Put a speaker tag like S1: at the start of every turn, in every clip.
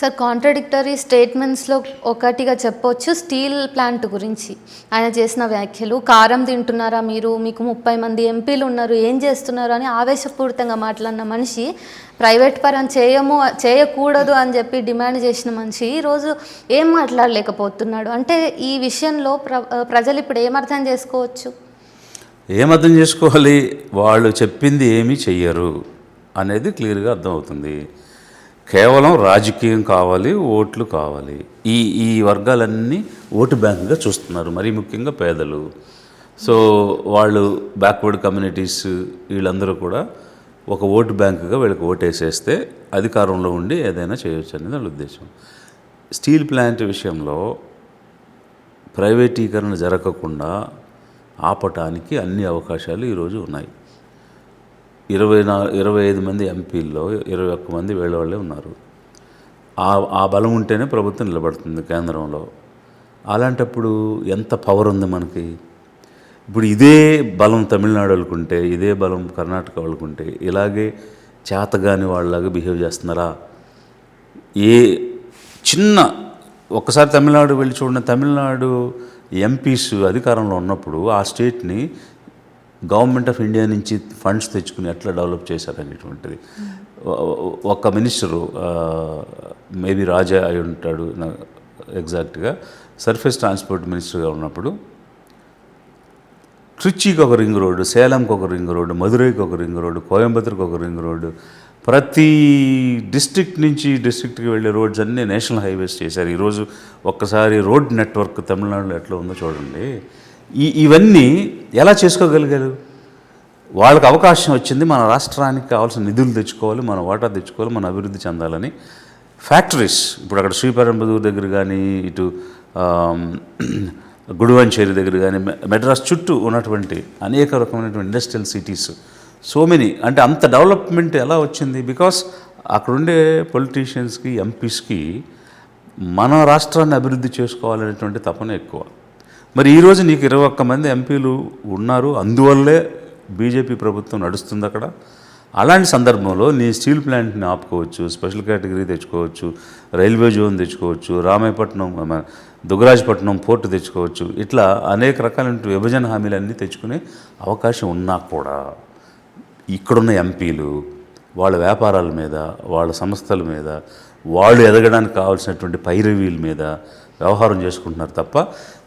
S1: Sir contradictory స్టేట్మెంట్స్లో ఒకటిగా చెప్పొచ్చు steel plant గురించి. ఆయన చేసిన వ్యాఖ్యలు కారం తింటున్నారా మీరు? మీకు ముప్పై మంది ఎంపీలు ఉన్నారు ఏం చేస్తున్నారు? అని ఆవేశపూరితంగా మాట్లాడిన మనిషి ప్రైవేట్ పరం చేయము చేయకూడదు అని చెప్పి డిమాండ్ చేసిన మనిషి ఈరోజు ఏం మాట్లాడలేకపోతున్నాడు? అంటే ఈ విషయంలో ప్ర ప్రజలు ఇప్పుడు ఏమర్థం చేసుకోవచ్చు?
S2: ఏమర్థం చేసుకోవాలి? వాళ్ళు చెప్పింది ఏమీ చెయ్యరు అనేది క్లియర్గా అర్థమవుతుంది. కేవలం రాజకీయం కావాలి ఓట్లు కావాలి. ఈ ఈ వర్గాలన్నీ ఓటు బ్యాంకుగా చూస్తున్నారు మరీ ముఖ్యంగా పేదలు. సో వాళ్ళు బ్యాక్వర్డ్ కమ్యూనిటీస్ వీళ్ళందరూ కూడా ఒక ఓటు బ్యాంకుగా వీళ్ళకి ఓటేసేస్తే అధికారంలో ఉండి ఏదైనా చేయొచ్చు అనేది వాళ్ళ ఉద్దేశం. స్టీల్ ప్లాంట్ విషయంలో ప్రైవేటీకరణ జరగకుండా ఆపటానికి అన్ని అవకాశాలు ఈరోజు ఉన్నాయి. ఇరవై నా ఇరవై ఐదు మంది ఎంపీల్లో ఇరవై ఒక్క మంది వేళవాళ్ళే వాళ్ళే ఉన్నారు. ఆ ఆ బలం ఉంటేనే ప్రభుత్వం నిలబడుతుంది కేంద్రంలో. అలాంటప్పుడు ఎంత పవర్ ఉంది మనకి? ఇప్పుడు ఇదే బలం తమిళనాడు వాళ్ళకుంటే ఇదే బలం కర్ణాటక వాళ్ళకుంటే ఇలాగే చేతగాని వాళ్ళలాగా బిహేవ్ చేస్తున్నారా? ఏ చిన్న ఒక్కసారి తమిళనాడు వెళ్ళి చూడండి. తమిళనాడు ఎంపీస్ అధికారంలో ఉన్నప్పుడు ఆ స్టేట్ని గవర్నమెంట్ ఆఫ్ ఇండియా నుంచి ఫండ్స్ తెచ్చుకుని ఎట్లా డెవలప్ చేశారు అనేటువంటిది. ఒక మినిస్టరు మేబీ రాజా అయి ఉంటాడు ఎగ్జాక్ట్గా. సర్ఫేస్ ట్రాన్స్పోర్ట్ మినిస్టర్గా ఉన్నప్పుడు ట్రిచ్చికి ఒక రింగ్ రోడ్డు సేలంకి ఒక రింగ్ రోడ్డు మధురైకి ఒక రింగ్ రోడ్డు కోయంబత్తూర్కి ఒక రింగ్ రోడ్డు ప్రతి డిస్ట్రిక్ట్ నుంచి డిస్ట్రిక్ట్కి వెళ్ళే రోడ్స్ అన్నీ నేషనల్ హైవేస్ చేశారు. ఈరోజు ఒక్కసారి రోడ్ నెట్వర్క్ తమిళనాడులో ఎట్లా ఉందో చూడండి. ఈ ఇవన్నీ ఎలా చేసుకోగలిగారు? వాళ్ళకి అవకాశం వచ్చింది మన రాష్ట్రానికి కావాల్సిన నిధులు తెచ్చుకోవాలి మన వాటా తెచ్చుకోవాలి మన అభివృద్ధి చెందాలని. ఫ్యాక్టరీస్ ఇప్పుడు అక్కడ శ్రీపెరంబదూర్ దగ్గర కానీ ఇటు గుడివంచేరి దగ్గర కానీ మె- మెడ్రాస్ చుట్టూ ఉన్నటువంటి అనేక రకమైనటువంటి ఇండస్ట్రియల్ సిటీస్ సో మెనీ అంటే అంత డెవలప్మెంట్ ఎలా వచ్చింది? బికాస్ అక్కడుండే పొలిటీషియన్స్కి ఎంపీస్కి మన రాష్ట్రాన్ని అభివృద్ధి చేసుకోవాలనేటువంటి తపన ఎక్కువ. మరి ఈరోజు నీకు ఇరవై ఒక్క మంది ఎంపీలు ఉన్నారు. అందువల్లే బీజేపీ ప్రభుత్వం నడుస్తుంది అక్కడ. అలాంటి సందర్భంలో నీ స్టీల్ ప్లాంట్ని ఆపుకోవచ్చు స్పెషల్ కేటగిరీ తెచ్చుకోవచ్చు రైల్వే జోన్ తెచ్చుకోవచ్చు రామాయపట్నం దుగ్గరాజపట్నం పోర్టు తెచ్చుకోవచ్చు. ఇట్లా అనేక రకాలైన విభజన హామీలన్నీ తెచ్చుకునే అవకాశం ఉన్నా కూడా ఇక్కడున్న ఎంపీలు వాళ్ళ వ్యాపారాల మీద వాళ్ళ సంస్థల మీద వాళ్ళు ఎదగడానికి కావాల్సినటువంటి పైరవీల మీద వ్యవహారం చేసుకుంటున్నారు తప్ప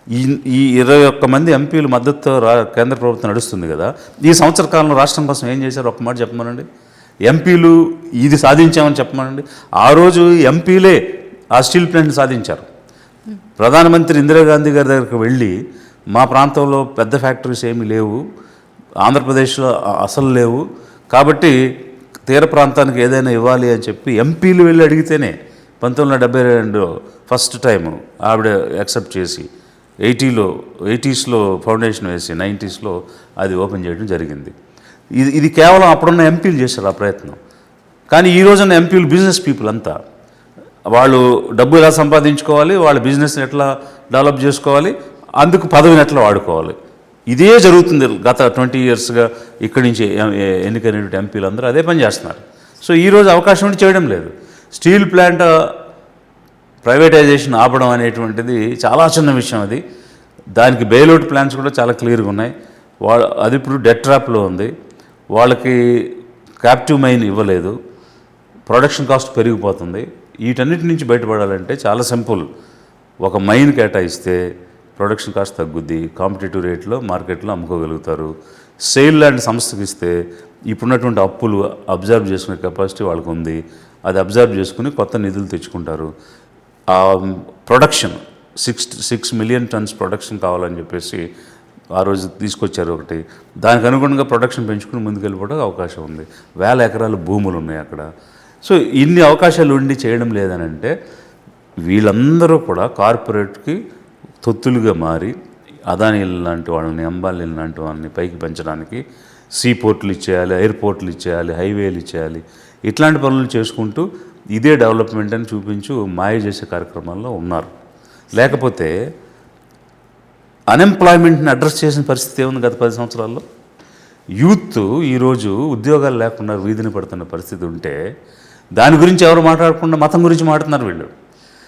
S2: ఈ ఈ ఇరవై ఒక్క మంది ఎంపీలు మద్దతుతో రా కేంద్ర ప్రభుత్వం నడుస్తుంది కదా. ఈ సంవత్సర కాలంలో రాష్ట్రం కోసం ఏం చేశారు? ఒక్క మాట చెప్పమనండి. ఎంపీలు ఇది సాధించామని చెప్పమనండి. ఆ రోజు ఎంపీలే ఆ స్టీల్ ప్లాంట్ని సాధించారు. ప్రధానమంత్రి ఇందిరాగాంధీ గారి దగ్గరికి వెళ్ళి మా ప్రాంతంలో పెద్ద ఫ్యాక్టరీస్ ఏమీ లేవు ఆంధ్రప్రదేశ్లో అసలు లేవు కాబట్టి తీర ప్రాంతానికి ఏదైనా ఇవ్వాలి అని చెప్పి ఎంపీలు వెళ్ళి అడిగితేనే పంతొమ్మిది వందల డెబ్బై రెండు ఫస్ట్ టైం ఆవిడ యాక్సెప్ట్ చేసి ఎయిటీలో ఎయిటీస్లో ఫౌండేషన్ వేసి నైంటీస్లో అది ఓపెన్ చేయడం జరిగింది. ఇది ఇది కేవలం అప్పుడున్న ఎంపీలు చేశారు ఆ ప్రయత్నం. కానీ ఈ రోజున ఎంపీలు బిజినెస్ పీపుల్ అంతా. వాళ్ళు డబ్బు ఎలా సంపాదించుకోవాలి వాళ్ళ బిజినెస్ని ఎట్లా డెవలప్ చేసుకోవాలి అందుకు పదవిని ఎట్లా వాడుకోవాలి. ఇదే జరుగుతుంది గత ట్వంటీ ఇయర్స్గా ఇక్కడి నుంచి ఎన్నికైనటువంటి ఎంపీలు అందరూ అదే పని చేస్తున్నారు. సో ఈరోజు అవకాశం ఉండి చేయడం లేదు. స్టీల్ ప్లాంట్ ప్రైవేటైజేషన్ ఆపడం అనేటువంటిది చాలా చిన్న విషయం అది. దానికి బెయిల్అవుట్ ప్లాన్స్ కూడా చాలా క్లియర్గా ఉన్నాయి. వాళ్ళ అది ఇప్పుడు డెట్ ట్రాప్లో ఉంది. వాళ్ళకి క్యాప్టివ్ మైన్ ఇవ్వలేదు. ప్రొడక్షన్ కాస్ట్ పెరిగిపోతుంది. వీటన్నిటి నుంచి బయటపడాలంటే చాలా సింపుల్. ఒక మైన్ కేటాయిస్తే ప్రొడక్షన్ కాస్ట్ తగ్గుద్ది. కాంపిటేటివ్ రేట్లో మార్కెట్లో అమ్ముకోగలుగుతారు. సేల్ లాంటి సంస్థకి ఇస్తే ఇప్పుడున్నటువంటి అప్పులు అబ్జర్వ్ చేసుకునే కెపాసిటీ వాళ్ళకు ఉంది అది అబ్జర్వ్ చేసుకుని కొత్త నిధులు తెచ్చుకుంటారు. Production six six million tons production కావాలని చెప్పేసి ఆ రోజు తీసుకొచ్చారు ఒకటి. దానికి అనుగుణంగా ప్రొడక్షన్ పెంచుకుని ముందుకెళ్ళిపోవడానికి అవకాశం ఉంది. వేల ఎకరాల భూములు ఉన్నాయి అక్కడ. సో ఇన్ని అవకాశాలు ఉండి చేయడం లేదని అంటే వీళ్ళందరూ కూడా కార్పొరేట్కి తొత్తులుగా మారి అదానీలు లాంటి వాళ్ళని అంబానీ లాంటి వాళ్ళని పైకి పెంచడానికి సీ పోర్ట్లు ఇచ్చేయాలి ఎయిర్పోర్ట్లు ఇచ్చేయాలి హైవేలు ఇచ్చేయాలి ఇట్లాంటి పనులు చేసుకుంటూ ఇదే డెవలప్మెంట్ అని చూపించు మాయ చేసే కార్యక్రమాల్లో ఉన్నారు. లేకపోతే అన్ఎంప్లాయ్మెంట్ని అడ్రస్ చేసిన పరిస్థితి ఏముంది గత పది సంవత్సరాల్లో? యూత్ ఈరోజు ఉద్యోగాలు లేకుండా వీధిని పడుతున్న పరిస్థితి ఉంటే దాని గురించి ఎవరు మాట్లాడకుండా మతం గురించి మాట్లాడుతున్నారు వీళ్ళు.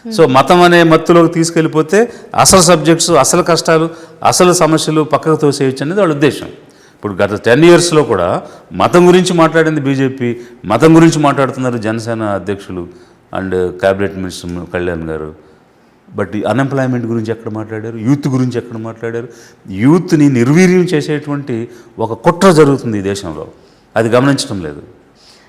S2: సో మతం అనే మత్తులోకి తీసుకెళ్ళిపోతే అసలు సబ్జెక్ట్స్ అసలు కష్టాలు అసలు సమస్యలు పక్కకు తోసేయచ్చు అనేది వాళ్ళ ఉద్దేశం. ఇప్పుడు గత టెన్ ఇయర్స్లో కూడా మతం గురించి మాట్లాడింది బీజేపీ మతం గురించి మాట్లాడుతున్నారు జనసేన అధ్యక్షులు అండ్ క్యాబినెట్ మినిస్టర్ కళ్యాణ్ గారు. బట్ అన్ఎంప్లాయ్మెంట్ గురించి ఎక్కడ మాట్లాడారు? యూత్ గురించి ఎక్కడ మాట్లాడారు? యూత్ని నిర్వీర్యం చేసేటువంటి ఒక కుట్ర జరుగుతుంది ఈ దేశంలో. అది గమనించడం లేదు.